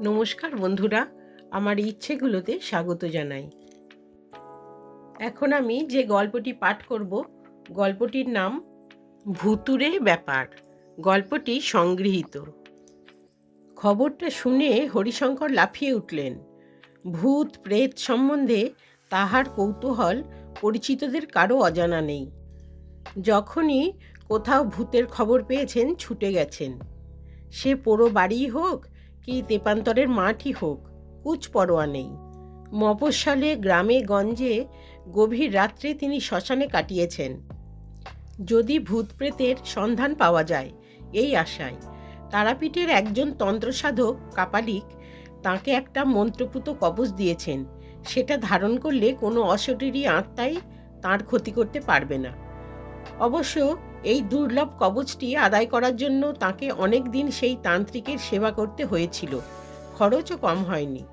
নমস্কার বন্ধুরা, আমার ইচ্ছেগুলোতে স্বাগত জানাই। এখন আমি যে গল্পটি পাঠ করব, গল্পটির নাম ভুতুরে ব্যাপার। গল্পটি সংগৃহীত। খবরটা শুনে হরিশঙ্কর লাফিয়ে উঠলেন। ভূত প্রেত সম্বন্ধে তাহার কৌতূহল পরিচিতদের কারও অজানা নেই। যখনই কোথাও ভূতের খবর পেয়েছেন, ছুটে গেছেন। সে পোড়ো বাড়িই হোক কি তেপান্তরের মাঠই হোক, কুচ পরোয়া নেই। মফস্বলে গ্রামে গঞ্জে গভীর রাত্রে তিনি শ্মশানে কাটিয়েছেন। যদি ভূত প্রেতের সন্ধান পাওয়া যায়, এই আশায়। তারাপীঠের একজন তন্ত্রসাধক কাপালিক তাকে একটা মন্ত্রপুত কবচ দিয়েছেন। সেটা ধারণ করলে কোনো অশরীরী আত্মাই তার ক্ষতি করতে পারবে না। অবশ্য এই দুর্লভ কবচটি আদায় করার জন্য তাকে অনেক দিন সেই তান্ত্রিকের সেবা করতে হয়েছিল। খরচও কম হয়নি।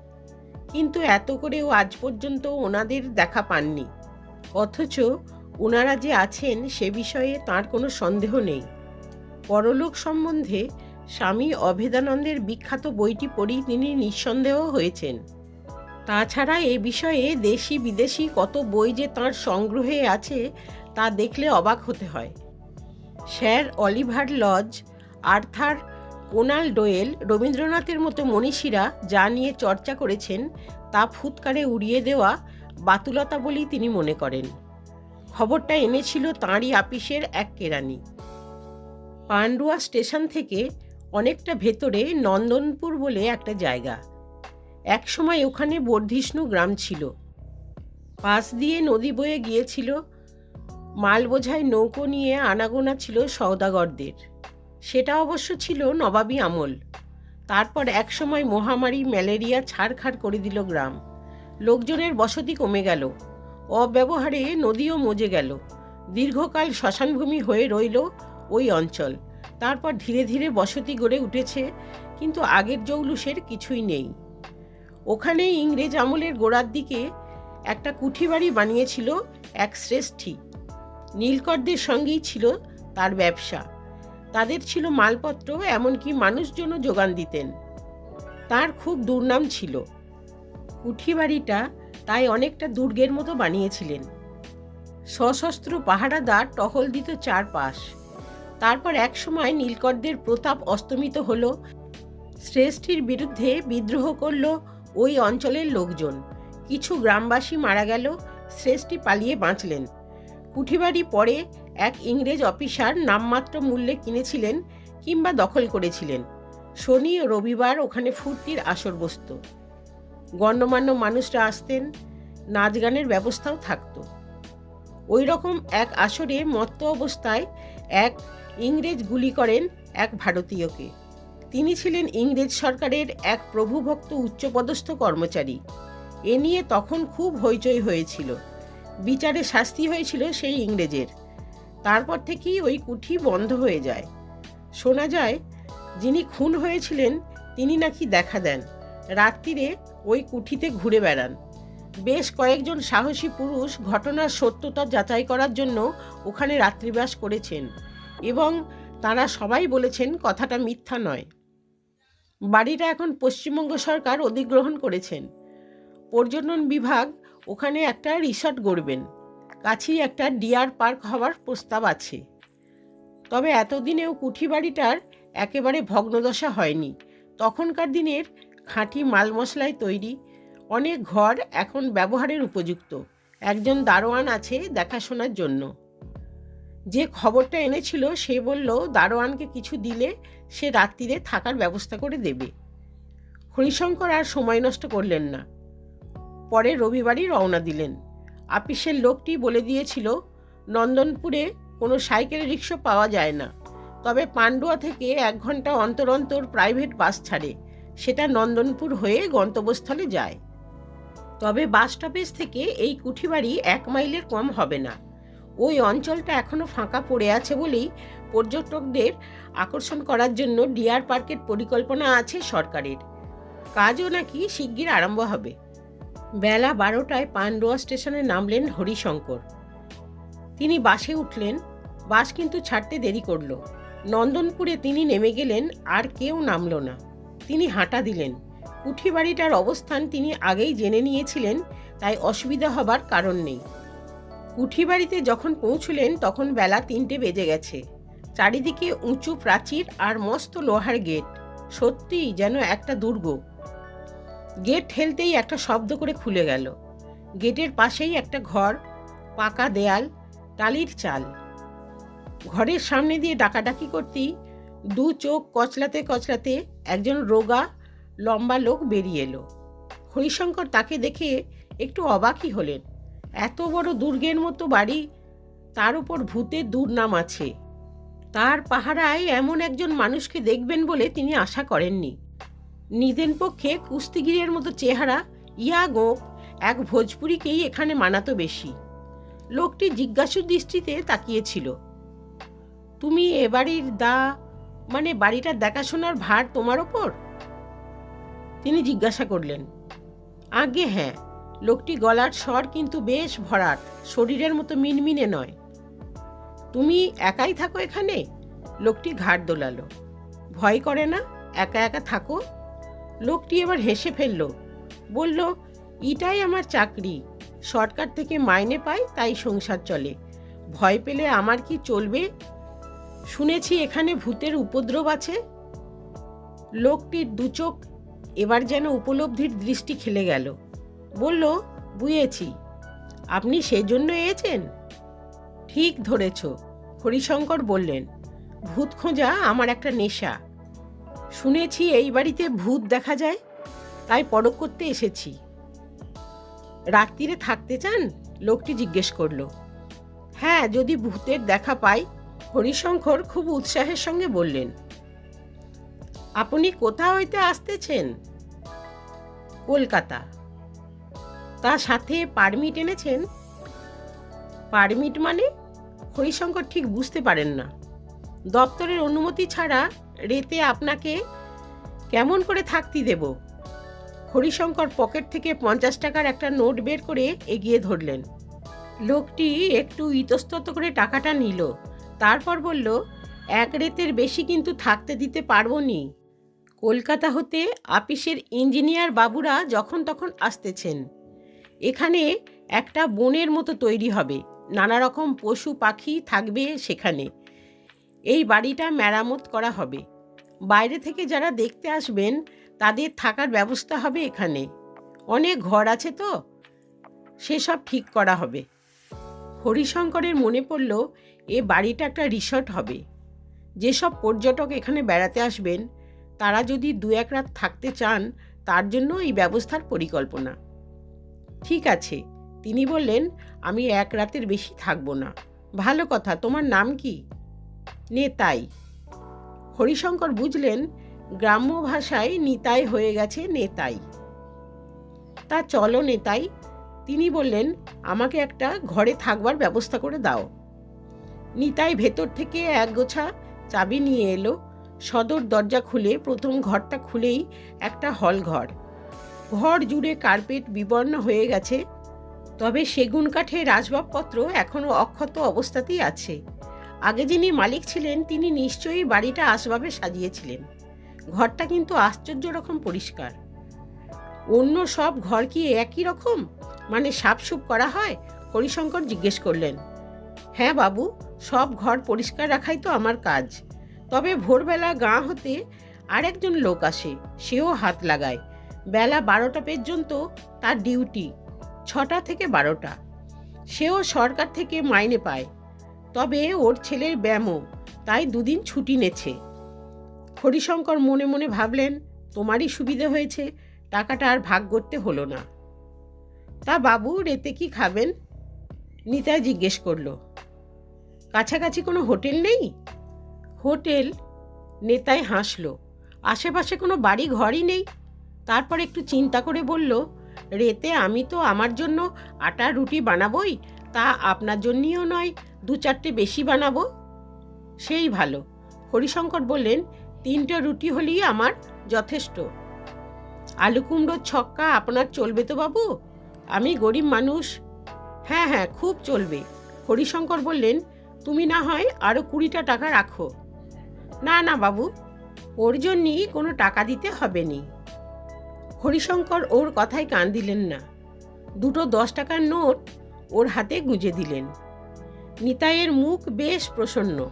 কিন্তু এত করেও আজ পর্যন্ত ওনাদের দেখা পাননি। অথচ ওনারা যে আছেন সে বিষয়ে তার কোনো সন্দেহ নেই। পরলোক সম্বন্ধে স্বামী অভেদানন্দের বিখ্যাত বইটি পড়েই তিনি নিঃসন্দেহ হয়েছেন। তাছাড়া এ বিষয়ে দেশি বিদেশি কত বই যে তাঁর সংগ্রহে আছে তা দেখলে অবাক হতে হয়। Sir Oliver Lodge, Arthur Conan Doyle, রবীন্দ্রনাথের মতো মনীষীরা যা নিয়ে চর্চা করেছেন তা ফুৎকারে উড়িয়ে দেওয়া বাতুলতা বলেই তিনি মনে করেন। খবরটা এনেছিল তাঁরই আপিসের এক কেরানি। পান্ডুয়া স্টেশন থেকে অনেকটা ভেতরে নন্দনপুর বলে একটা জায়গা। একসময় ওখানে বর্ধিষ্ণু গ্রাম ছিল। পাশ দিয়ে নদী বয়ে গিয়েছিল মাল বোঝাই নৌকো নিয়ে আনাগোনা ছিল সওদাগরদের। সেটা অবশ্য ছিল নবাবী আমল। তারপর একসময় মহামারী, ম্যালেরিয়া ছাড়খাড় করে দিল গ্রাম। লোকজনের বসতি কমে গেল। অব্যবহারে নদীও মজে গেল। দীর্ঘকাল শ্মশানভূমি হয়ে রইল ওই অঞ্চল। তারপর ধীরে ধীরে বসতি গড়ে উঠেছে, কিন্তু আগের জৌলুসের কিছুই নেই। ওখানে ইংরেজ আমলের গোড়ার দিকে একটা কুঠিবাড়ি বানিয়েছিল এক শ্রেষ্ঠী। নীলকরদের সঙ্গেই ছিল তার ব্যবসা। তাদের ছিল মালপত্র, এমনকি মানুষজনও যোগান দিতেন। তার খুব দুর্নাম ছিল। কুঠি বাড়িটা তাই অনেকটা দুর্গের মতো বানিয়েছিলেন। সশস্ত্র পাহারাদার টহল দিত চারপাশ। তারপর একসময় নীলকরদের প্রতাপ অস্তমিত হল। শ্রেষ্ঠীর বিরুদ্ধে বিদ্রোহ করল ওই অঞ্চলের লোকজন। কিছু গ্রামবাসী মারা গেল, শ্রেষ্ঠী পালিয়ে বাঁচলেন। কুঠিবাড়ি পরে এক ইংরেজ অফিসার নামমাত্র মূল্যে কিনেছিলেন কিংবা দখল করেছিলেন। শনি ও রবিবার ওখানে ফুর্তির আসর বসত। গণ্যমান্য মানুষরা আসতেন, নাচ গানের ব্যবস্থাও থাকতো। ওই রকম এক আসরে মত্ত অবস্থায় এক ইংরেজ গুলি করেন এক ভারতীয়কে। তিনি ছিলেন ইংরেজ সরকারের এক প্রভুভক্ত উচ্চপদস্থ কর্মচারী। এ নিয়ে তখন খুব হইচই হয়েছিল। বিচারে শাস্তি হয়েছিল সেই ইংরেজের। তারপর থেকেই ওই কুঠি বন্ধ হয়ে যায়। শোনা যায়, যিনি খুন হয়েছিলেন, তিনি নাকি দেখা দেন। রাত্রিরে ওই কুঠিতে ঘুরে বেড়ান। বেশ কয়েকজন সাহসী পুরুষ ঘটনার সত্যতা যাচাই করার জন্য ওখানে রাত্রিবাস করেছেন এবং তারা সবাই বলেছেন কথাটা মিথ্যা নয়। বাড়িটা এখন পশ্চিমবঙ্গ সরকার অধিগ্রহণ করেছেন। পর্যটন বিভাগ ওখানে একটা রিসর্ট গড়বেন। কাছেই একটা ডিয়ার পার্ক হওয়ার প্রস্তাব আছে। তবে এতদিনেও কুঠি বাড়িটার একেবারে ভগ্নদশা হয়নি। তখনকার দিনের খাঁটি মাল মশলায় তৈরি, অনেক ঘর এখন ব্যবহারের উপযুক্ত। একজন দারোয়ান আছে দেখাশোনার জন্য। যে খবরটা এনেছিল, সে বলল, দারোয়ানকে কিছু দিলে সে রাত্রিরে থাকার ব্যবস্থা করে দেবে হরিশঙ্কর আর সময় নষ্ট করলেন না। পরে রবিবারই রওনা দিলেন। আপিসের লোকটি বলে দিয়েছিল, নন্দনপুরে কোনো সাইকেল রিক্সা পাওয়া যায় না। তবে পান্ডুয়া থেকে এক ঘণ্টা অন্তর অন্তর প্রাইভেট বাস ছাড়ে। সেটা নন্দনপুর হয়ে গন্তব্যস্থলে যায়। তবে বাস স্টপেজ থেকে এই কুঠিবাড়ি এক মাইলের কম হবে না। ওই অঞ্চলটা এখনও ফাঁকা পড়ে আছে বলেই পর্যটকদের আকর্ষণ করার জন্য ডিয়ার পার্কের পরিকল্পনা আছে সরকারের। কাজও নাকি শিগগির আরম্ভ হবে। বেলা বারোটায় পান্ডুয়া স্টেশনে নামলেন হরিশঙ্কর। তিনি বাসে উঠলেন, বাস কিন্তু ছাড়তে দেরি করল। নন্দনপুরে তিনি নেমে গেলেন, আর কেউ নামল না। তিনি হাঁটা দিলেন। কুঠি বাড়িটার অবস্থান তিনি আগেই জেনে নিয়েছিলেন, তাই অসুবিধা হবার কারণ নেই। কুঠি বাড়িতে যখন পৌঁছলেন, তখন বেলা তিনটে বেজে গেছে। চারিদিকে উঁচু প্রাচীর আর মস্ত লোহার গেট। সত্যিই যেন একটা দুর্গ। গেট ঠেলতেই একটা শব্দ করে খুলে গেল। গেটের পাশেই একটা ঘর, পাকা দেয়াল, টালির চাল। ঘরের সামনে দিয়ে ডাকাডাকি করতেই দু চোখ কচলাতে কচলাতে একজন রোগা, লম্বা লোক বেরিয়ে এলো। হরিশঙ্কর তাকে দেখে একটু অবাকই হলেন। এত বড় দুর্গের মতো বাড়ি, তার উপর ভূতের দুর্নাম আছে। তার পাহারায় এমন একজন মানুষকে দেখবেন বলে তিনি আশা করেননি। নিদেন পক্ষে কুস্তিগিরের মতো চেহারা ইয়া গোপ এক ভোজপুরিকেই এখানে মানাতো বেশি। লোকটি জিজ্ঞাসু দৃষ্টিতে তাকিয়েছিল। তুমি এ বাড়ির দা মানে বাড়িটার দেখাশোনার ভার তোমার ওপর? তিনি জিজ্ঞাসা করলেন। আগে হ্যাঁ লোকটি গলার স্বর কিন্তু বেশ ভরাট, শরীরের মতো মিনমিনে নয়। তুমি একাই থাকো এখানে? লোকটি ঘাট দোলালো। ভয় করে না, একা একা থাকো? লোকটি এবার হেসে ফেলল, বলল এটাই আমার চাকরি। সরকার থেকে মাইনে পাই, তাই সংসার চলে। ভয় পেলে আমার কি চলবে? শুনেছি এখানে ভূতের উপদ্রব আছে লোকটির দুচোখ এবার যেন উপলব্ধির দৃষ্টি খেলে গেল, বলল বুঝেছি আপনি সেজন্য এসেছেন? ঠিক ধরেছ। হরিশঙ্কর বললেন, ভূত খোঁজা আমার একটা নেশা। শুনেছি এই বাড়িতে ভূত দেখা যায়, তাই পরক করতে এসেছি। রাত্রিরে থাকতে চান? লোকটি জিজ্ঞেস করল। হ্যাঁ যদি ভূতের দেখা পাই, হরিশঙ্কর খুব উৎসাহের সঙ্গে বললেন। আপনি কোথা হইতে আসতেছেন? কলকাতা। তার সাথে পারমিট এনেছেন? পারমিট মানে? হরিশঙ্কর ঠিক বুঝতে পারেন না। দপ্তরের অনুমতি ছাড়া রেতে আপনাকে কেমন করে থাকতি দেব? হরিশঙ্কর পকেট থেকে পঞ্চাশ টাকার একটা নোট বের করে এগিয়ে ধরলেন। লোকটি একটু ইতস্তত করে টাকাটা নিল। তারপর বলল, এক রেতের বেশি কিন্তু থাকতে দিতে পারব নি। কলকাতা হতে আপিসের ইঞ্জিনিয়ার বাবুরা যখন তখন আসতেছেন। এখানে একটা বনের মতো তৈরি হবে। নানা রকম পশু পাখি থাকবে সেখানে। এই বাড়িটা মেরামত করা হবে। বাইরে থেকে যারা দেখতে আসবেন, তাদের থাকার ব্যবস্থা হবে এখানে। অনেক ঘর আছে তো, সেসব ঠিক করা হবে। হরিশঙ্করের মনে পড়ল, এ বাড়িটা একটা রিসর্ট হবে। যেসব পর্যটক এখানে বেড়াতে আসবেন, তারা যদি দু এক রাত থাকতে চান, তার জন্য এই ব্যবস্থার পরিকল্পনা। ঠিক আছে, তিনি বললেন, আমি এক রাতের বেশি থাকব না। ভালো কথা, তোমার নাম কি? নেতাই। হরিশঙ্কর বুঝলেন, গ্রাম্য ভাষায় নিতাই হয়ে গেছে নেতাই। তা চলো নেতাই, তিনি বললেন, আমাকে একটা ঘরে থাকবার ব্যবস্থা করে দাও। নিতাই ভেতর থেকে এক গোছা চাবি নিয়ে এলো। সদর দরজা খুলে প্রথম ঘরটা খুলেই একটা হল ঘর ঘর জুড়ে কার্পেট বিবর্ণ হয়ে গেছে, তবে সেগুন কাঠের আসবাবপত্র এখনও অক্ষত অবস্থাতেই আছে। আগে যিনি মালিক ছিলেন, তিনি নিশ্চয়ই বাড়িটা আসবাবে সাজিয়েছিলেন। ঘরটা কিন্তু আশ্চর্য রকম পরিষ্কার। অন্য সব ঘর কি একই রকম? মানে সাফসুপ করা হয়? হরিশঙ্কর জিজ্ঞেস করলেন। হ্যাঁ বাবু, সব ঘর পরিষ্কার রাখাই তো আমার কাজ। তবে ভোরবেলা গাঁ হতে আরেকজন লোক আসে, সেও হাত লাগায়। বেলা বারোটা পর্যন্ত তার ডিউটি, ছটা থেকে বারোটা। সেও সরকার থেকে মাইনে পায়। তবে ওর ছেলের ব্যায়ামও তাই দুদিন ছুটি নেছে। হরিশঙ্কর মনে মনে ভাবলেন, তোমারই সুবিধে হয়েছে, টাকাটা আর ভাগ করতে হলো না। তা বাবু, রেতে কি খাবেন? নিতাই জিজ্ঞেস করল। কাছাকাছি কোনো হোটেল নেই? হোটেল? নেতায় হাসলো। আশেপাশে কোনো বাড়ি ঘরই নেই? তারপর একটু চিন্তা করে বলল, রেতে আমি তো আমার জন্য আটা রুটি বানাবই তা আপনার জন্যও নয়, দু চারটে বেশি বানাবো। সেই ভালো। হরিশঙ্কর বললেন, তিনটে রুটি হলেই আমার যথেষ্ট। আলু কুমড়োর ছক্কা আপনার চলবে তো বাবু? আমি গরিব মানুষ। হ্যাঁ হ্যাঁ খুব চলবে। হরিশঙ্কর বললেন, তুমি না হয় আরও কুড়িটা টাকা রাখো। না না বাবু, ওর জন্যই কোনো টাকা দিতে হবে নি। হরিশঙ্কর ওর কথায় কান দিলেন না। দুটো দশ টাকার নোট ওর হাতে গুজে দিলেন। নিতাইয়ের মুখ বেশ প্রসন্ন।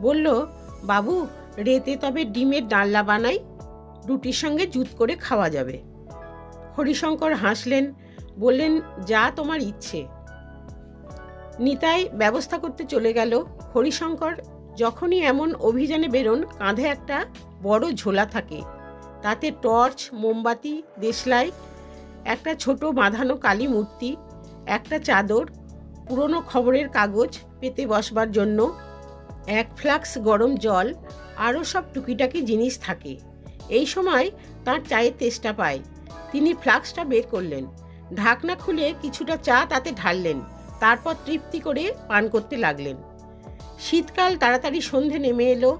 বলল, বাবু, রেতে তবে ডিমের ডাল্লা বানাই, রুটির সঙ্গে জুত করে খাওয়া যাবে। হরিশঙ্কর হাসলেন, বললেন, যা তোমার ইচ্ছে। নিতাই ব্যবস্থা করতে চলে গেল। হরিশঙ্কর যখনই এমন অভিযানে বেরোন, কাঁধে একটা বড় ঝোলা থাকে। তাতে টর্চ, মোমবাতি, দেশলাই, একটা ছোট বাঁধানো কালী মূর্তি একটা চাদর, পুরনো খবরের কাগজ পেতে বসবার জন্য, এক ফ্লাক্স গরম জল, আরও সব টুকিটাকি জিনিস থাকে। এই সময় তার চায়ের তেষ্টা পায়। তিনি ফ্লাক্সটা বের করলেন। ঢাকনা খুলে কিছুটা চা তাতে ঢাললেন। তারপর তৃপ্তি করে পান করতে লাগলেন। শীতকাল তাড়াতাড়ি সন্ধে নেমে এলো।